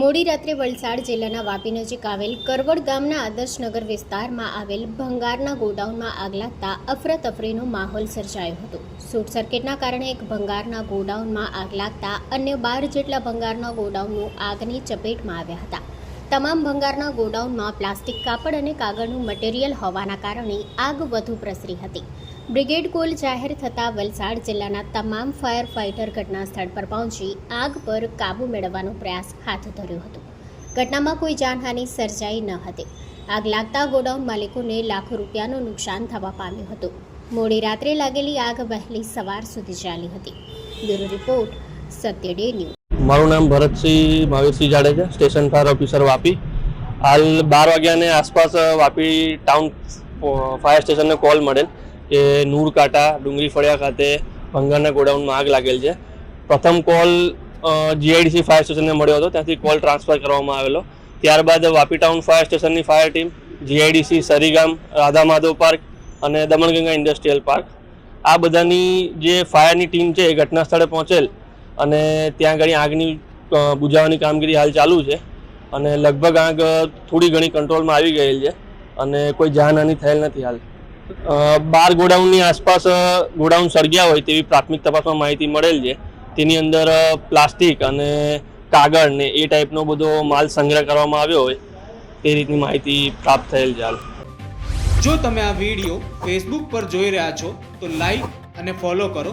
મોડી રાત્રે વલસાડ જિલ્લાના વાપી નજીક આવેલ કરવડ ગામના આદર્શનગર વિસ્તારમાં આવેલ ભંગારના ગોડાઉનમાં આગ લાગતા અફરાતફરીનો માહોલ સર્જાયો હતો. શોર્ટ સર્કિટના કારણે એક ભંગારના ગોડાઉનમાં આગ લાગતા અન્ય બાર જેટલા ભંગારના ગોડાઉનો આગની ચપેટમાં આવ્યા હતા. તમામ ભંગારના ગોડાઉનમાં પ્લાસ્ટિક કાપડ અને કાગળનું મટીરિયલ હોવાના કારણે આગ વધુ પ્રસરી હતી. બ્રિગેડ કોલ જાહેર થતાં વલસાડ જિલ્લાના તમામ ફાયર ફાઇટર ઘટના સ્થળ પર પહોંચી આગ પર કાબૂ મેળવવાનો પ્રયાસ હાથ ધર્યો હતો. ઘટનામાં કોઈ જાનહાનિ સર્જાઈ ન હતી. આગ લાગતા ગોડાઉન માલિકોને લાખો રૂપિયાનું નુકસાન થવા પામ્યું હતું. મોડી રાત્રે લાગેલી આગ વહેલી સવાર સુધી ચાલી હતી. Bureau report, Satya Day News. મારું નામ Bharatsinh Mahavirsinh Jadeja, station fire officer Vapi. હાલ બાર વાગ્યાને આસપાસ વાપી ટાઉન ફાયર સ્ટેશનને કોલ મળેલ કે નૂરકાંટા ડુંગળી ફળિયા ખાતે ભંગારના ગોડાઉનમાં આગ લાગેલ છે. પ્રથમ કોલ જીઆઈડીસી ફાયર સ્ટેશનને મળ્યો હતો. ત્યાંથી કોલ ટ્રાન્સફર કરવામાં આવેલો. ત્યારબાદ વાપી ટાઉન ફાયર સ્ટેશનની fire team, GIDC, Sarigam Radha Madhav park અને દમણગંગા ઇન્ડસ્ટ્રીયલ પાર્ક. આ બધાની જે ફાયરની ટીમ છે એ ઘટના સ્થળે પહોંચેલ. અને ત્યાં આગળ આગની બુજાવવાની કામગીરી હાલ ચાલુ છે. અને લગભગ આગ થોડી ઘણી કંટ્રોલમાં આવી ગયેલ છે અને કોઈ જાનહાની થયેલ નથી હાલ. બાર ગોડાઉનની આસપાસ ગોડાઉન સળગ્યા હોય તેવી પ્રાથમિક તપાસમાં માહિતી મળેલ છે. તેની અંદર પ્લાસ્ટિક અને કાગળ ને એ ટાઈપનો બધો માલ સંગ્રહ કરવામાં આવ્યો હોય તે રીતની માહિતી પ્રાપ્ત થયેલ છે હાલ. જો તમે આ વીડિયો ફેસબુક પર જોઈ રહ્યા છો તો લાઈક અને ફોલો કરો.